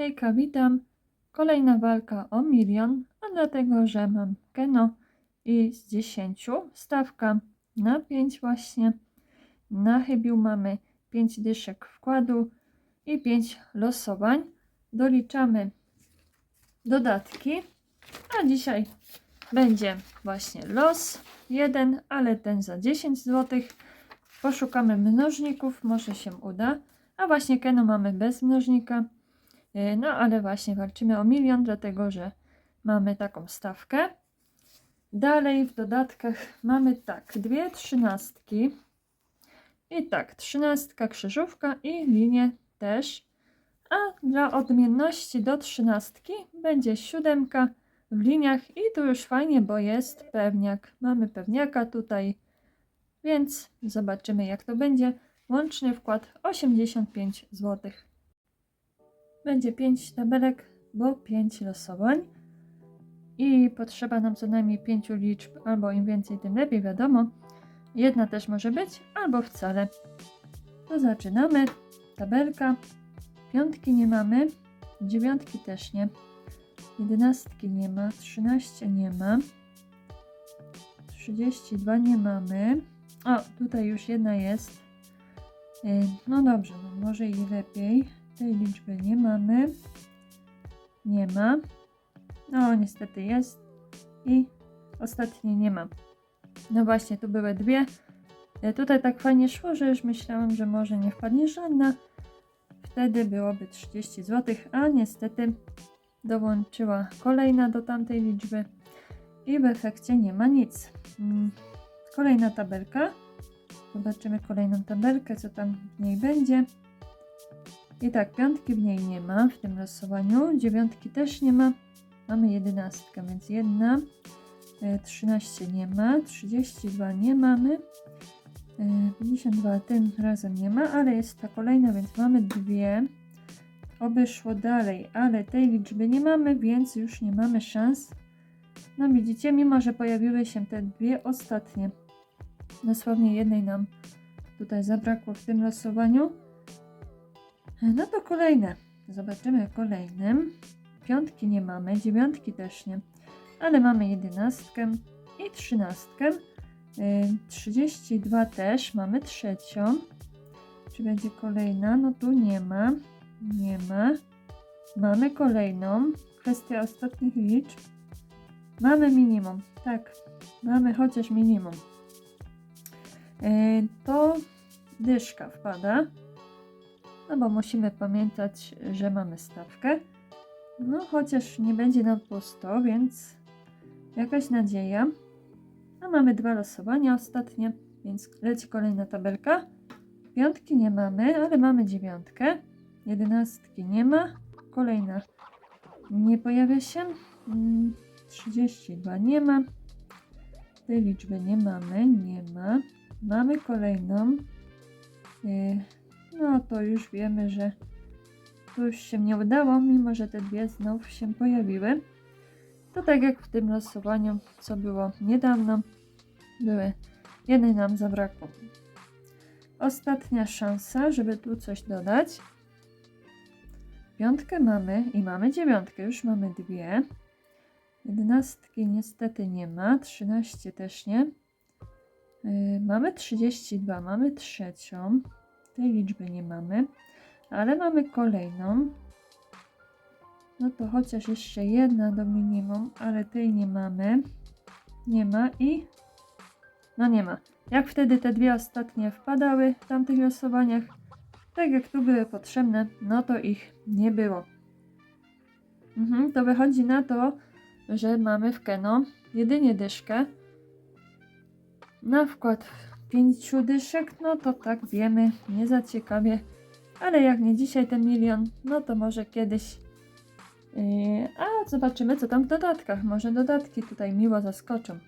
Hejka, witam. Kolejna walka o milion, a dlatego, że mam keno i z 10 stawka na 5 właśnie. Na chybił mamy 5 dyszek wkładu i 5 losowań. Doliczamy dodatki, a dzisiaj będzie właśnie los jeden, ale ten za 10 zł. Poszukamy mnożników, może się uda. A właśnie Keno mamy bez mnożnika. Yy, No ale właśnie walczymy o milion, dlatego że mamy taką stawkę. Dalej w dodatkach mamy tak, dwie trzynastki. I tak, trzynastka krzyżówka i linię też. A dla odmienności do trzynastki będzie siódemka w liniach i tu już fajnie, bo jest pewniak. Mamy pewniaka tutaj, więc zobaczymy jak to będzie. Łączny wkład 85 zł. Będzie 5 tabelek, bo 5 losowań. I potrzeba nam co najmniej 5 liczb, albo im więcej, tym lepiej, wiadomo. Jedna też może być, albo wcale. To zaczynamy. Tabelka. Piątki nie mamy, dziewiątki też nie. Jedenastki nie ma, 13 nie ma. 32 nie mamy. O, tutaj już jedna jest. Y, No dobrze, no może i lepiej. Tej liczby nie mamy. Nie ma. No, niestety jest. I ostatniej nie ma. No właśnie, tu były dwie. Y, Tutaj tak fajnie szło, że już myślałam, że może nie wpadnie żadna. Wtedy byłoby 30 zł, a niestety dołączyła kolejna do tamtej liczby i w efekcie nie ma nic. Mm, Kolejna tabelka. Zobaczymy kolejną tabelkę, co tam w niej będzie. I tak, piątki w niej nie ma w tym losowaniu, dziewiątki też nie ma. Mamy jedenastkę, więc jedna, e, 13 nie ma, 32 nie mamy, e, 52 tym razem nie ma, ale jest ta kolejna, więc mamy dwie. Oby szło dalej, ale tej liczby nie mamy, więc już nie mamy szans. No widzicie, mimo że pojawiły się te dwie ostatnie, dosłownie jednej nam tutaj zabrakło w tym losowaniu. No to kolejne. Zobaczymy w kolejnym. Piątki nie mamy, dziewiątki też nie, ale mamy jedenastkę i trzynastkę. Yy, 32 też, mamy trzecią. Czy będzie kolejna? No tu nie ma. Nie ma. Mamy kolejną. Kwestia ostatnich liczb. Mamy minimum. Tak, mamy chociaż minimum. Yy, to dyszka wpada. No bo musimy pamiętać, że mamy stawkę. No chociaż nie będzie nam pusto, więc jakaś nadzieja. A mamy dwa losowania ostatnie, więc leci kolejna tabelka. Piątki nie mamy, ale mamy dziewiątkę. Jedenastki nie ma. Kolejna nie pojawia się. Mm, 32 nie ma. Tej liczby nie mamy, nie ma. Mamy kolejną. No to już wiemy, że to już się nie udało, mimo że te dwie znów się pojawiły. To tak jak w tym losowaniu, co było niedawno, były. Jednej nam zabrakło. Ostatnia szansa, żeby tu coś dodać. Piątkę mamy i mamy dziewiątkę, już mamy dwie. Jedenastki niestety nie ma, 13 też nie. Yy, mamy 32, mamy trzecią. Tej liczby nie mamy, ale mamy kolejną. No to chociaż jeszcze jedna do minimum, ale tej nie mamy. Nie ma i no nie ma. Jak wtedy te dwie ostatnie wpadały w tamtych losowaniach, tak jak tu były potrzebne, no to ich nie było. Mhm, to wychodzi na to, że mamy w Keno jedynie dyszkę. Na wkład pięciu dyszek, no to tak wiemy, nie za ciekawie. Ale jak nie dzisiaj ten milion, no to może kiedyś. Yy, a zobaczymy, co tam w dodatkach. Może dodatki tutaj miło zaskoczą.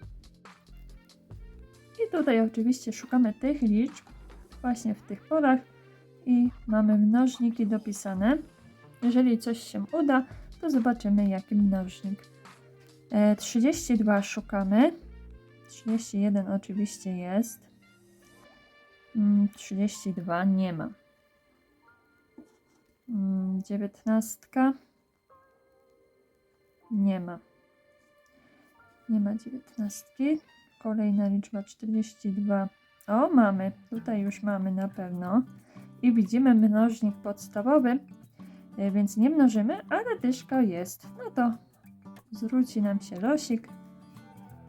I tutaj oczywiście szukamy tych liczb właśnie w tych polach i mamy mnożniki dopisane. Jeżeli coś się uda, to zobaczymy jaki mnożnik. E, 32 szukamy. 31 oczywiście jest. Mm, 32 nie ma. Mm, Dziewiętnastka. Nie ma. Nie ma dziewiętnastki. Kolejna liczba 42. O, mamy. Tutaj już mamy na pewno. I widzimy mnożnik podstawowy, e, więc nie mnożymy, ale dyszka jest. No to zwróci nam się losik.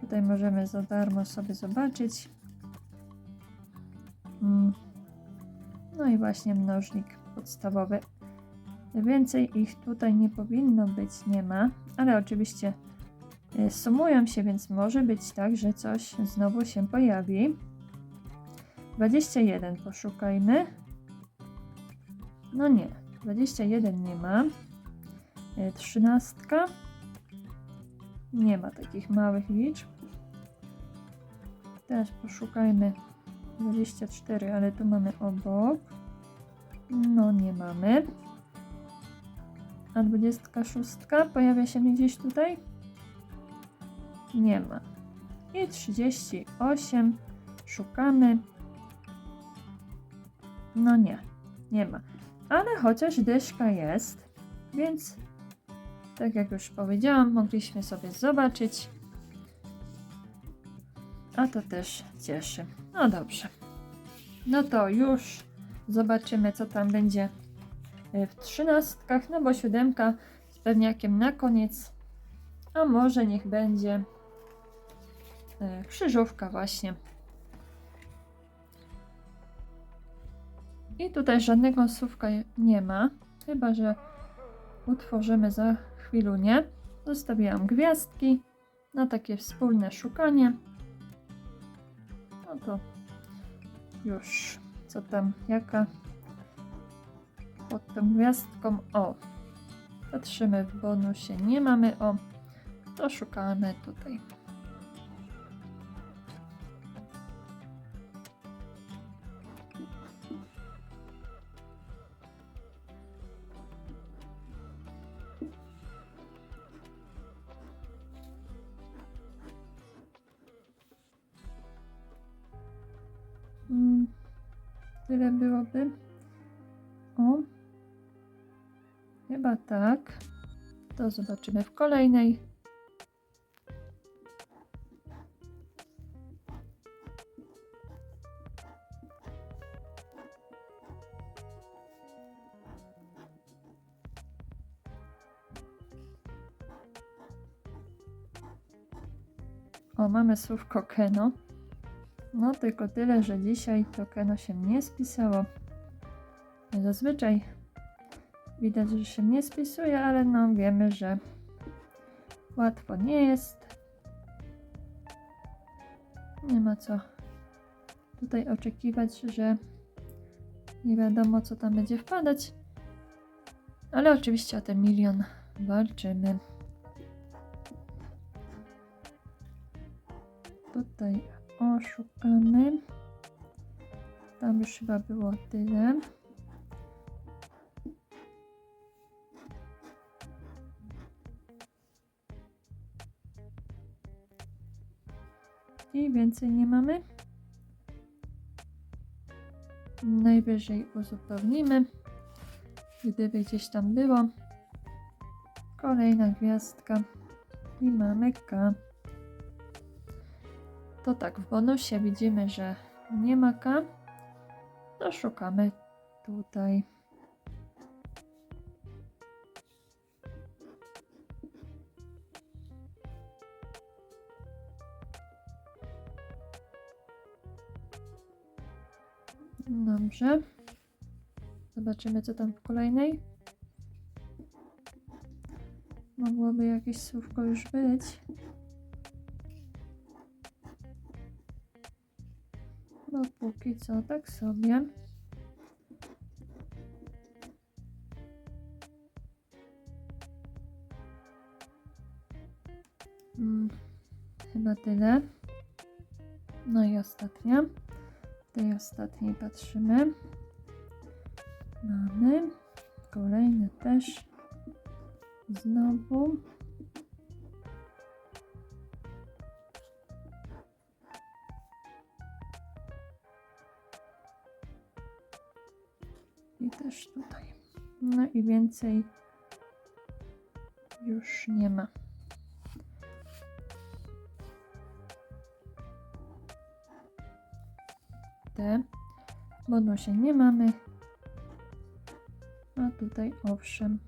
Tutaj możemy za darmo sobie zobaczyć. Mm. No i właśnie mnożnik podstawowy. Więcej ich tutaj nie powinno być, nie ma, ale oczywiście e, sumują się, więc może być tak, że coś znowu się pojawi. 21 poszukajmy. No nie, 21 nie ma. E, 13 nie ma takich małych liczb. Teraz poszukajmy 24, ale tu mamy obok. No nie mamy. A 26 pojawia się gdzieś tutaj? Nie ma. I 38 szukamy. No nie, nie ma. Ale chociaż dyszka jest, więc tak jak już powiedziałam, mogliśmy sobie zobaczyć. A to też cieszy. No dobrze. No to już zobaczymy, co tam będzie e, w trzynastkach, no bo siódemka z pewniakiem na koniec. A może niech będzie e, krzyżówka właśnie. I tutaj żadnego słówka nie ma, chyba że utworzymy za chwilunię. Zostawiłam gwiazdki na takie wspólne szukanie. No to już. co tam, jaka? Pod tą gwiazdką, o. Patrzymy w bonusie, nie mamy, o. To szukamy tutaj. O. Chyba tak. To zobaczymy w kolejnej. O, mamy słówko Keno. No tylko tyle, że dzisiaj to Keno się nie spisało. Zazwyczaj widać, że się nie spisuje, ale no wiemy, że łatwo nie jest. Nie ma co tutaj oczekiwać, że nie wiadomo co tam będzie wpadać. Ale oczywiście o ten milion walczymy. Tutaj oszukamy. Tam już chyba było tyle. I więcej nie mamy. Najwyżej uzupełnimy. Gdyby gdzieś tam było. Kolejna gwiazdka. I mamy K. To tak, w bonusie widzimy, że nie ma K. To szukamy tutaj. Dobrze. Zobaczymy, co tam w kolejnej. Mogłoby jakieś słówko już być. No póki co tak sobie. Ostatniej patrzymy. Mamy. Kolejne też. Znowu. I też tutaj. No i więcej już nie ma. Te bonusie nie mamy. A tutaj owszem.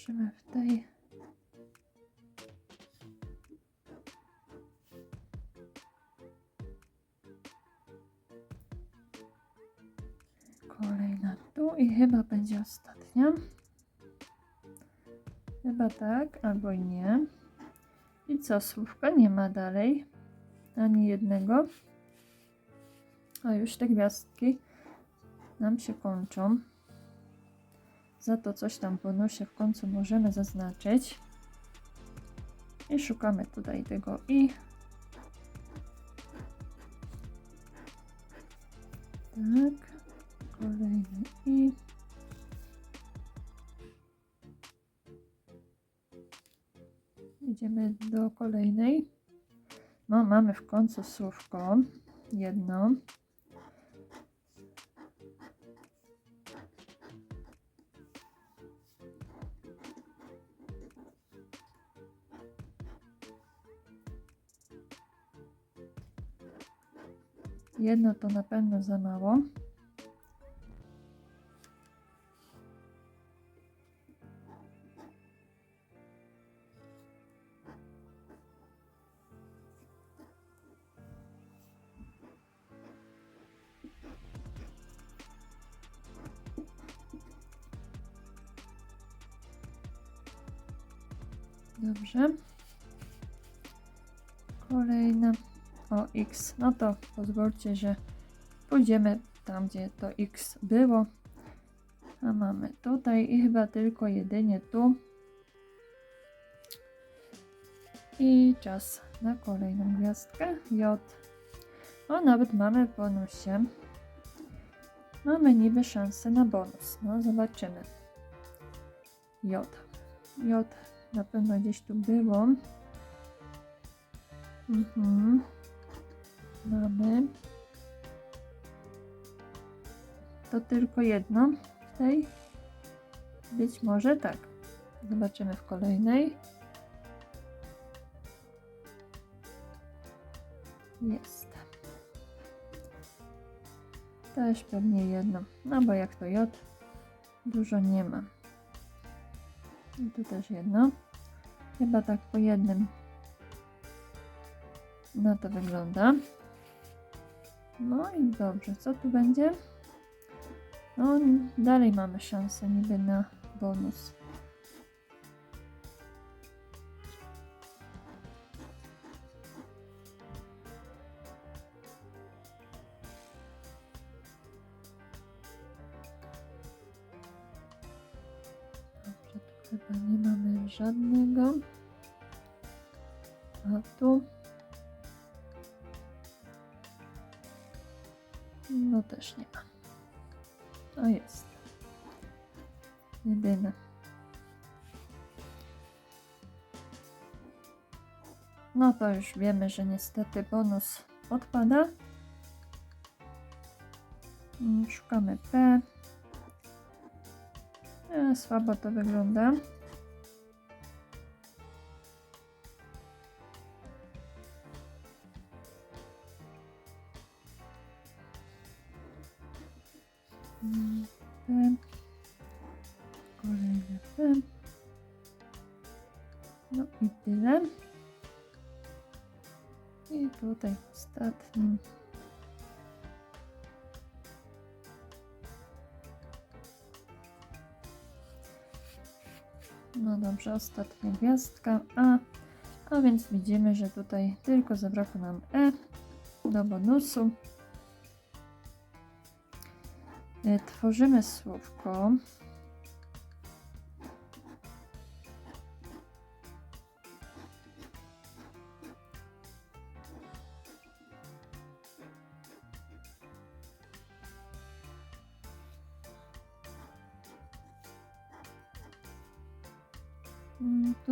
Patrzymy w tej. Kolejna tu i chyba będzie ostatnia. Chyba tak, albo nie. I co, słówka nie ma dalej. Ani jednego. A już te gwiazdki nam się kończą. Za to coś tam w bonusie w końcu możemy zaznaczyć. I szukamy tutaj tego i. Tak. Kolejny i. Idziemy do kolejnej. No, mamy w końcu słówko. Jedno. Jedno to na pewno za mało. Dobrze. X. No to pozwólcie, że pójdziemy tam, gdzie to X było. A mamy tutaj i chyba tylko jedynie tu. I czas na kolejną gwiazdkę. J. O, nawet mamy bonusie. Mamy niby szansę na bonus. No, zobaczymy. J. J na pewno gdzieś tu było. Mhm. Mamy. To tylko jedno w tej. Być może tak. Zobaczymy w kolejnej. Jest. Też pewnie jedno. No bo jak to J, dużo nie ma. I tu też jedno. Chyba tak po jednym. No to wygląda. No i dobrze, co tu będzie? No, dalej mamy szansę niby na bonus. Też nie ma. O jest. Jedyne. No to już wiemy, że niestety bonus odpada. Mm, Szukamy P. E, słabo to wygląda. No dobrze, ostatnia gwiazdka A. A więc widzimy, że tutaj tylko zabrakło nam E do bonusu. E, Tworzymy słówko.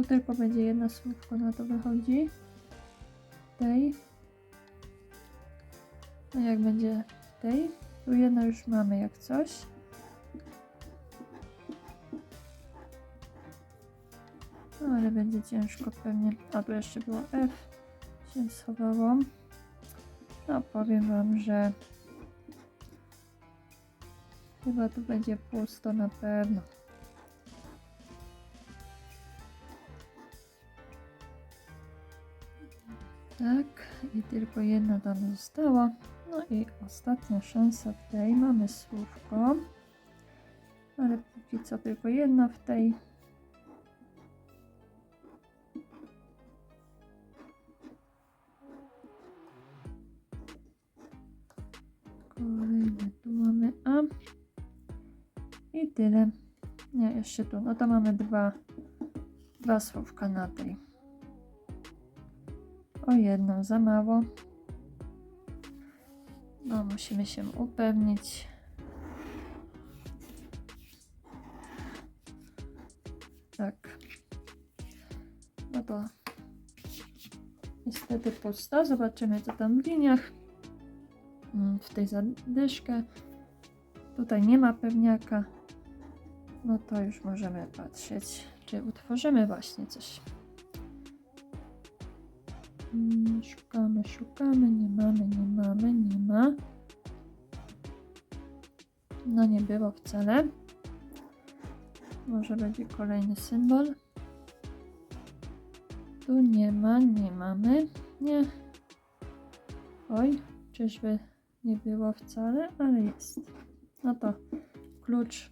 Tylko będzie jedno słówko na to wychodzi. Tej. A jak będzie tej? Tu jedno już mamy jak coś. No ale będzie ciężko pewnie. A tu jeszcze było F. Się schowało. No powiem wam, że chyba tu będzie pusto na pewno. Tak, i tylko jedna tam została. No i ostatnia szansa w tej. Mamy słówko. Ale póki co tylko jedna w tej. Kolejne tu mamy A. I tyle. Nie, jeszcze tu. No to mamy dwa, dwa słówka na tej. O jedno za mało. No, musimy się upewnić. Tak. No to niestety pusto. Zobaczymy co tam w liniach. Mm, W tej zadyszkę. Tutaj nie ma pewniaka. No to już możemy patrzeć, czy utworzymy właśnie coś. Szukamy, szukamy, nie mamy, nie mamy, nie ma. No nie było wcale. Może będzie kolejny symbol. Tu nie ma, nie mamy. Nie. Oj, czyżby nie było wcale, ale jest. No to klucz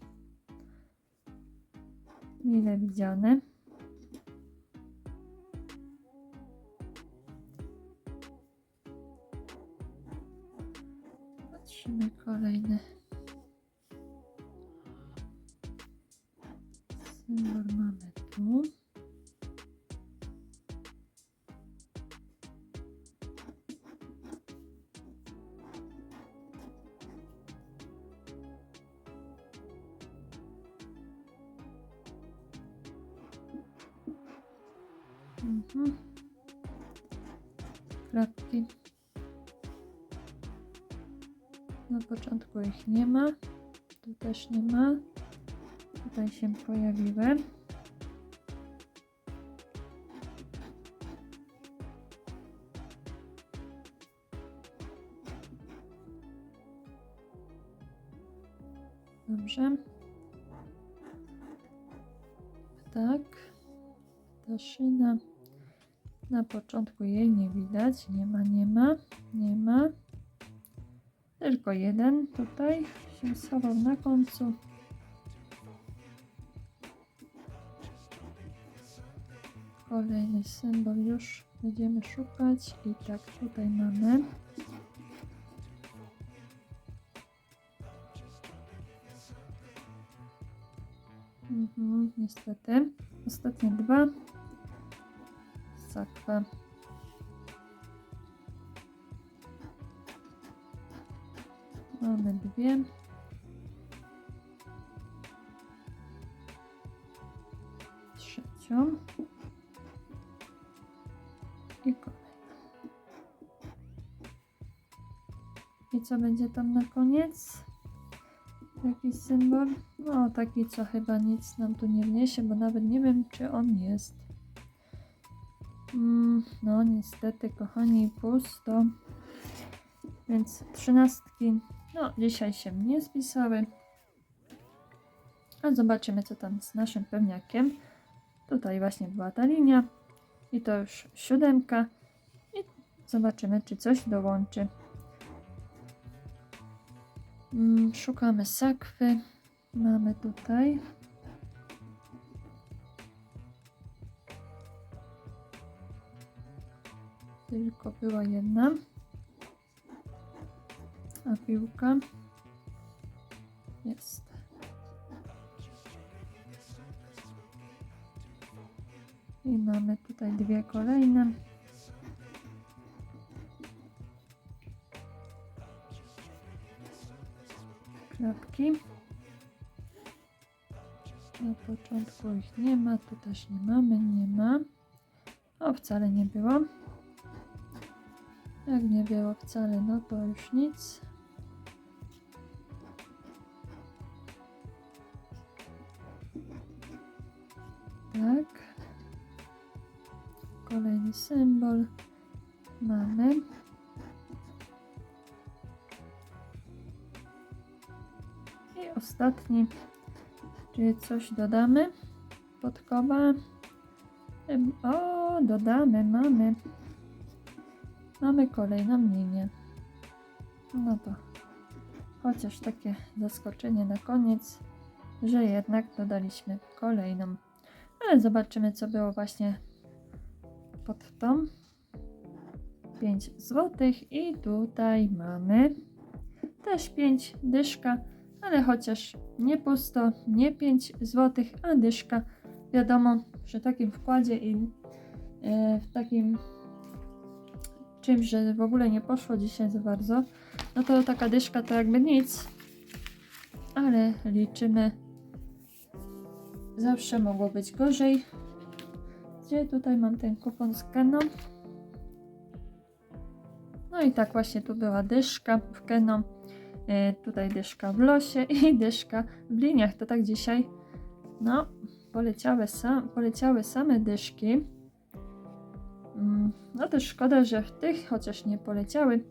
mile widziany. Patrzymy kolejny symbol mamy tu. Mhm. Klapki. Na początku ich nie ma. Tu też nie ma. Tutaj się pojawiły. Dobrze. Tak. Ta szyna. Na początku jej nie widać. Nie ma, nie ma, nie ma. Tylko jeden tutaj się schował na końcu. Kolejny symbol już będziemy szukać i tak tutaj mamy. Mhm, niestety. Ostatnie dwa. Sakwa. Mamy dwie. Trzecią. I kolejną. I co będzie tam na koniec? Jakiś symbol? No, taki, co chyba nic nam tu nie wniesie, bo nawet nie wiem, czy on jest. Mm, no, niestety, kochani, pusto. Więc trzynastki, no, dzisiaj się nie spisały. A zobaczymy, co tam z naszym pewniakiem. Tutaj właśnie była ta linia. I to już siódemka. I zobaczymy, czy coś dołączy. Mm, Szukamy sakwy. Mamy tutaj. Tylko była jedna. A piłka jest. I mamy tutaj dwie kolejne. Klapki. Na początku ich nie ma, tu też nie mamy, nie ma. O, wcale nie było. Jak nie było wcale, no to już nic. Tak. Kolejny symbol. Mamy. I ostatni, czyli coś dodamy. Podkowa. O, dodamy, mamy. Mamy kolejną linię. No to chociaż takie zaskoczenie na koniec, że jednak dodaliśmy kolejną. Ale zobaczymy, co było właśnie pod tą. 5 zł i tutaj mamy też 5 dyszka, ale chociaż nie pusto, nie 5 zł, a dyszka. Wiadomo, przy takim wkładzie i e, w takim czymś, że w ogóle nie poszło dzisiaj za bardzo, no to taka dyszka to jakby nic, ale liczymy. Zawsze mogło być gorzej. Gdzie tutaj mam ten kupon z Keną? No i tak właśnie tu była dyszka w Keną. E, tutaj dyszka w losie i dyszka w liniach. To tak dzisiaj, no, poleciały, sam, poleciały same dyszki. Mm, No to szkoda, że w tych chociaż nie poleciały,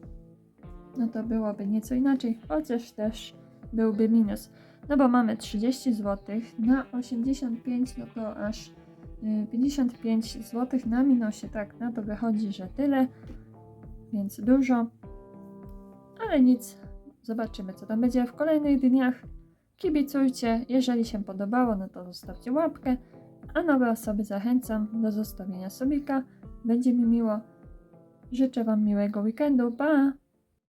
no to byłoby nieco inaczej, chociaż też byłby minus. No bo mamy 30 zł na 85, no to aż y, 55 zł na minusie, tak, na to wychodzi, że tyle, więc dużo, ale nic, zobaczymy co tam będzie w kolejnych dniach. Kibicujcie, jeżeli się podobało, no to zostawcie łapkę, a nowe osoby zachęcam do zostawienia subika. Będzie mi miło. Życzę Wam miłego weekendu. Pa!